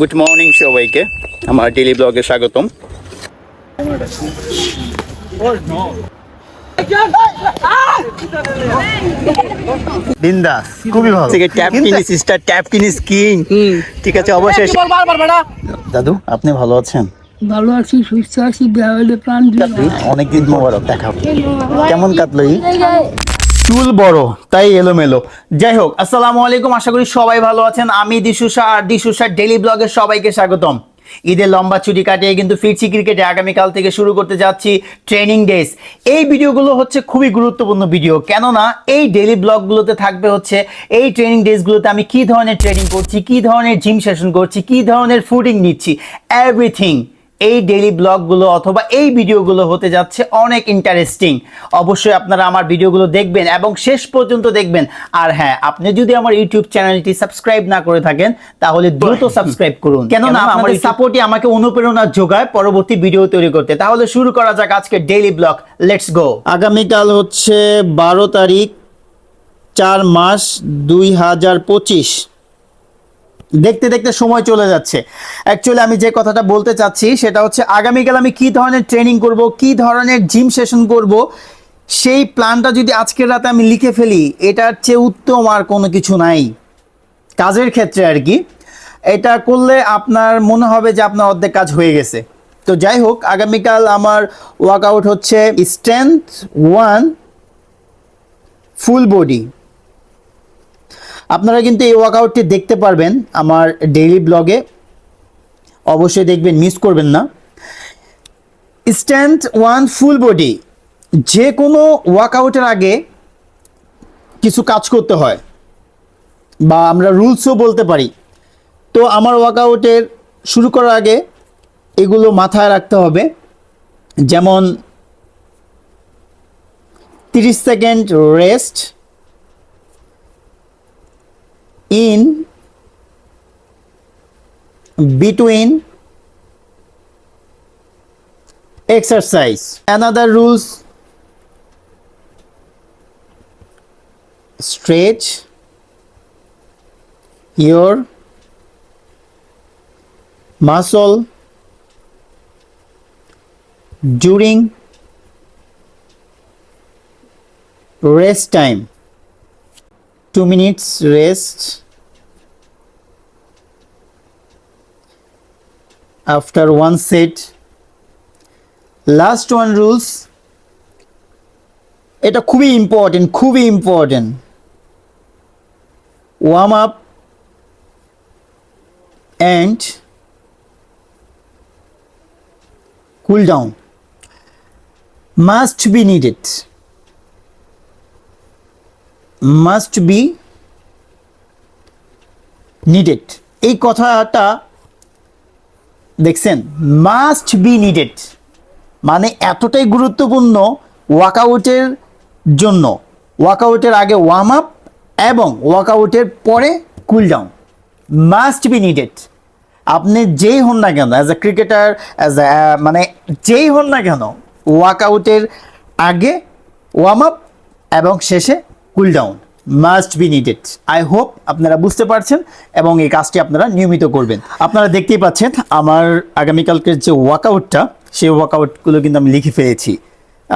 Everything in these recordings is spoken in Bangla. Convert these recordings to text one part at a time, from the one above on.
গুড মর্নিং সবাইকে আমার ডেলি ব্লগে স্বাগতম বিন্দাস খুবই ভালো ট্যাপ ট্যাপ কিনি ঠিক আছে দাদু আপনি ভালো আছেন ভালো আছি সুস্থ আছি হলে প্রাণ মোবারক দেখা কেমন কাটলো চুল বড় তাই এলোমেলো যাই হোক আসসালামু আলাইকুম আশা করি সবাই ভালো আছেন আমি দিশুষা আর দিশুষা ডেলি ব্লগে সবাইকে স্বাগতম ঈদের লম্বা ছুটি কাটিয়ে কিন্তু ফিরছি ক্রিকেটে আগামীকাল থেকে শুরু করতে যাচ্ছি ট্রেনিং ডেজ এই ভিডিওগুলো হচ্ছে খুবই গুরুত্বপূর্ণ ভিডিও কেননা এই ডেলি ব্লগগুলোতে থাকবে হচ্ছে এই ট্রেনিং ডেজগুলোতে আমি কি ধরনের ট্রেনিং করছি কি ধরনের জিম সেশন করছি কি ধরনের ফুডিং নিচ্ছি এভরিথিং এই ডেইলি ব্লগগুলো অথবা এই ভিডিওগুলো হতে যাচ্ছে অনেক ইন্টারেস্টিং অবশ্যই আপনারা আমার ভিডিওগুলো দেখবেন এবং শেষ পর্যন্ত দেখবেন আর হ্যাঁ আপনি যদি আমার ইউটিউব চ্যানেলটি সাবস্ক্রাইব না করে থাকেন তাহলে দ্রুত সাবস্ক্রাইব করুন কেননা আমার সাপোর্টই আমাকে অনুপ্রেরণা যোগায় পরবর্তী ভিডিও তৈরি করতে তাহলে শুরু করা যাক আজকে ডেইলি ব্লগ লেটস গো আগামীকাল হচ্ছে বারো তারিখ চার মাস দুই হাজার পঁচিশ দেখতে দেখতে সময় চলে যাচ্ছে অ্যাকচুয়ালি আমি যে কথাটা বলতে চাচ্ছি সেটা হচ্ছে আগামীকাল আমি কি ধরনের ট্রেনিং করব কি ধরনের জিম সেশন করব সেই প্ল্যানটা যদি আজকের রাতে আমি লিখে ফেলি এটার চেয়ে উত্তম আর কোনো কিছু নাই কাজের ক্ষেত্রে আর কি এটা করলে আপনার মনে হবে যে আপনার অর্ধেক কাজ হয়ে গেছে তো যাই হোক আগামীকাল আমার ওয়ার্কআউট হচ্ছে স্ট্রেংথ ওয়ান ফুল বডি আপনারা কিন্তু এই ওয়ার্কআউটটি দেখতে পারবেন আমার ডেইলি ব্লগে অবশ্যই দেখবেন মিস করবেন না স্ট্যান্ড ওয়ান ফুল বডি যে কোনো ওয়ার্কআউটের আগে কিছু কাজ করতে হয় বা আমরা রুলসও বলতে পারি তো আমার ওয়ার্কআউটের শুরু করার আগে এগুলো মাথায় রাখতে হবে যেমন 30 second rest in between exercise. Another rules: stretch your muscle during rest time. Two minutes rest after one set last one rules এটা খুবই ইম্পর্টেন্ট খুবই important warm up and cool down must be needed must be needed এই কথাটা দেখছেন মাস্ট বি নিডেড মানে এতটাই গুরুত্বপূর্ণ ওয়ার্কআউটের জন্য ওয়ার্কআউটের আগে ওয়ার্ম আপ এবং ওয়ার্কআউটের পরে cool down must be needed আপনি যেই হন না কেন as a cricketer as a মানে যেই হন না কেন ওয়ার্কআউটের আগে ওয়ার্ম আপ এবং শেষে cool down must be needed I hope আপনারা বুঝতে পারছেন এবং এই কাজটি আপনারা নিয়মিত করবেন আপনারা দেখতেই পাচ্ছেন আমার আগামীকালকের যে ওয়ার্কআউটটা সেই ওয়ার্কআউটগুলো কিন্তু আমি লিখে ফেলেছি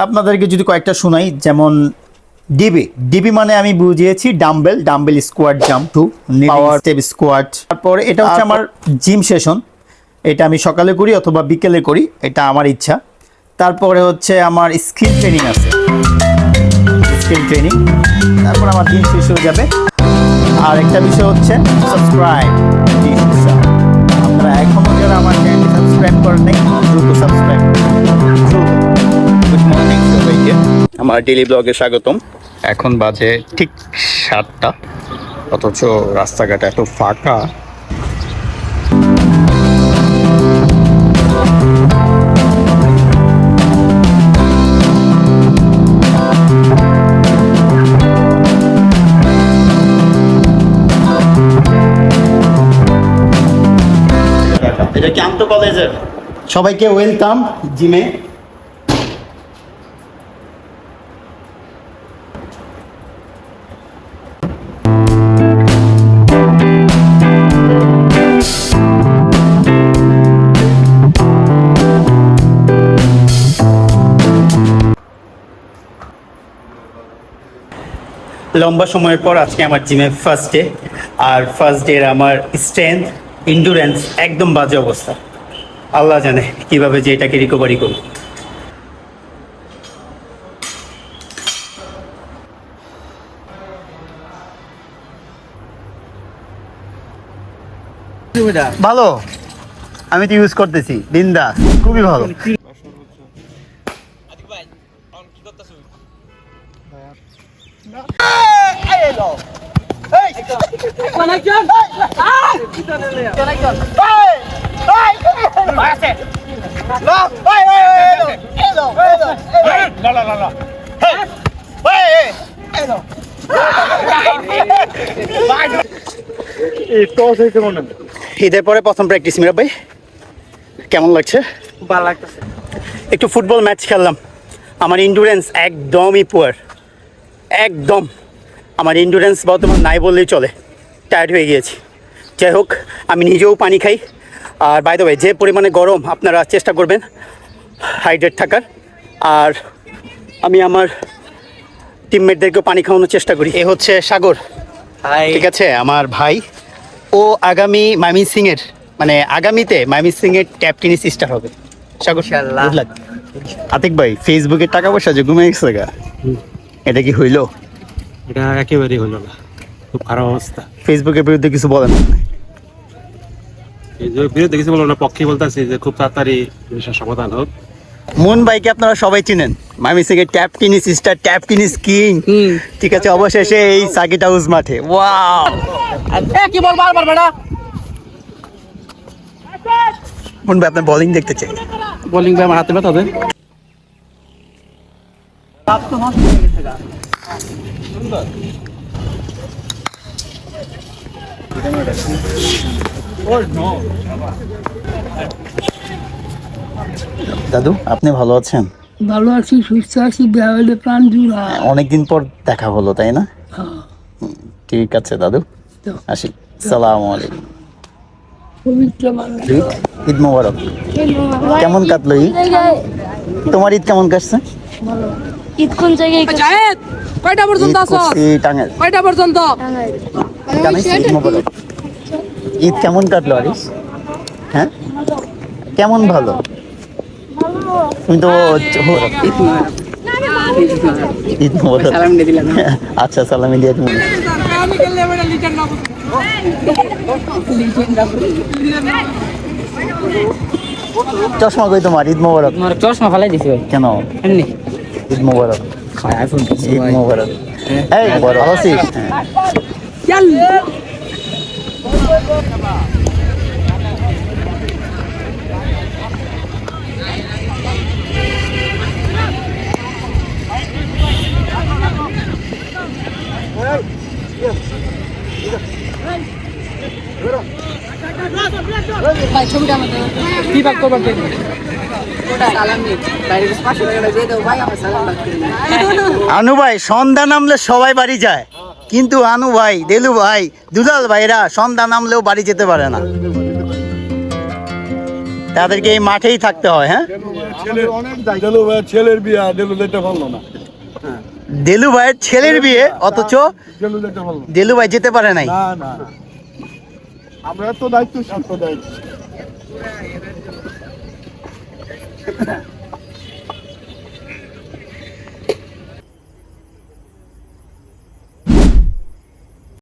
আপনাদেরকে যদি কয়েকটা শোনাই যেমন ডিবি ডিবি মানে আমি বুঝিয়েছি dumbbell dumbbell squat jump to power step squat তারপরে এটা হচ্ছে আমার জিম সেশন এটা আমি সকালে করি অথবা বিকেলে করি এটা আমার ইচ্ছা তারপরে হচ্ছে আমার স্কিল ট্রেনিং আছে স্কিল ট্রেনিং তারপর আমার দিন শেষ হয়ে যাবে আর একটা বিষয় হচ্ছে সাবস্ক্রাইব আপনারা এখনও যারা আমার চ্যানেলটি সাবস্ক্রাইব করেন নাই দ্রুত সাবস্ক্রাইব আমার ডেলি ব্লগে স্বাগতম এখন বাজে ঠিক সাতটা অথচ রাস্তাঘাট এত ফাঁকা এটা কলেজের সবাইকে ওয়েলকাম জিমে লম্বা সময়ের পর আজকে আমার জিমে ফার্স্ট ডে আর ফার্স্ট ডে আমার স্ট্রেংথ ইন্ডুরেন্স একদম বাজে অবস্থা আল্লাহ জানে কিভাবে যে এটাকে রিকভারি করব ভালো আমি তো ইউজ করতেছি দিনদা খুবই ভালো ঈদের পরে প্রথম প্র্যাকটিস মিরা ভাই কেমন লাগছে একটু ফুটবল ম্যাচ খেললাম আমার ইন্ডুরেন্স একদমই পুয়ার একদম আমার ইন্ডুরেন্স বর্তমান নাই বললেই চলে টায়ার্ড হয়ে গিয়েছি যাই হোক আমি নিজেও পানি খাই আর বাই দ্য ওয়ে যে পরিমাণে গরম আপনারা চেষ্টা করবেন হাইড্রেট থাকার আর আমি আমার টিমমেটদেরকেও পানি খাওয়ানোর চেষ্টা করি এ হচ্ছে সাগর ঠিক আছে আমার ভাই ও আগামী মামি সিংয়ের মানে আগামীতে মামি সিংয়ের ট্যাপ টেনিস স্টার হবে সাগর আতিক ভাই ফেসবুকে টাকা পয়সা যে ঘুমে গেছে গা এটা কি হইলো এটা একেবারেই হইলো না খুব খারাপ অবস্থা ফেসবুকের বিরুদ্ধে কিছু বলেন না এই পক্ষে বলতেছি যে খুব তাড়াতাড়ি হোক মুন ভাইকে আপনারা সবাই চিনেন মামি ট্যাপ টিনি সিস্টার ট্যাপ টিনিস কিং ঠিক আছে অবশেষে এই সাকিট হাউস মাঠে ওয়াও মুন ভাই আপনার বোলিং দেখতে চাই বোলিং ভাই দাদু আপনি ভালো আছেন ভালো আছি সুস্থ আছি প্রাণ জুড়া অনেকদিন পর দেখা হলো তাই না হ্যাঁ। ঠিক আছে দাদু আসি সালাম আলাইকুম ঈদ মোবারক কেমন কাটলো তোমার ঈদ কেমন কাটছে ঈদ কোন জায়গায় কয়টা পর্যন্ত আছো কয়টা পর্যন্ত ঈদ মোবারক ঈদ কেমন কাটলো আরিস হ্যাঁ কেমন ভালো তুমি তো ঈদ মোবারক আচ্ছা সালামি দিয়ে তুমি চশমা কই তোমার ঈদ মোবারক চশমা ফালাই দিছি কেন এমনি ঈদ মোবারক ঈদ মোবারক এই বড় আছিস ভাই ছবিটা আমাদের কি ভাগ করবার আনু ভাই সন্ধ্যা নামলে সবাই বাড়ি যায় কিন্তু আনু ভাই দেলু ভাই দুলাল ভাইরা সন্ধ্যা নামলেও বাড়ি যেতে পারে না তাদেরকে এই মাঠেই থাকতে হয় হ্যাঁ ছেলের বিয়ে দেলু ভাইয়ের ছেলের বিয়ে অথচ দেলু ভাই যেতে পারে নাই আমরা তো দায়িত্ব দায়িত্ব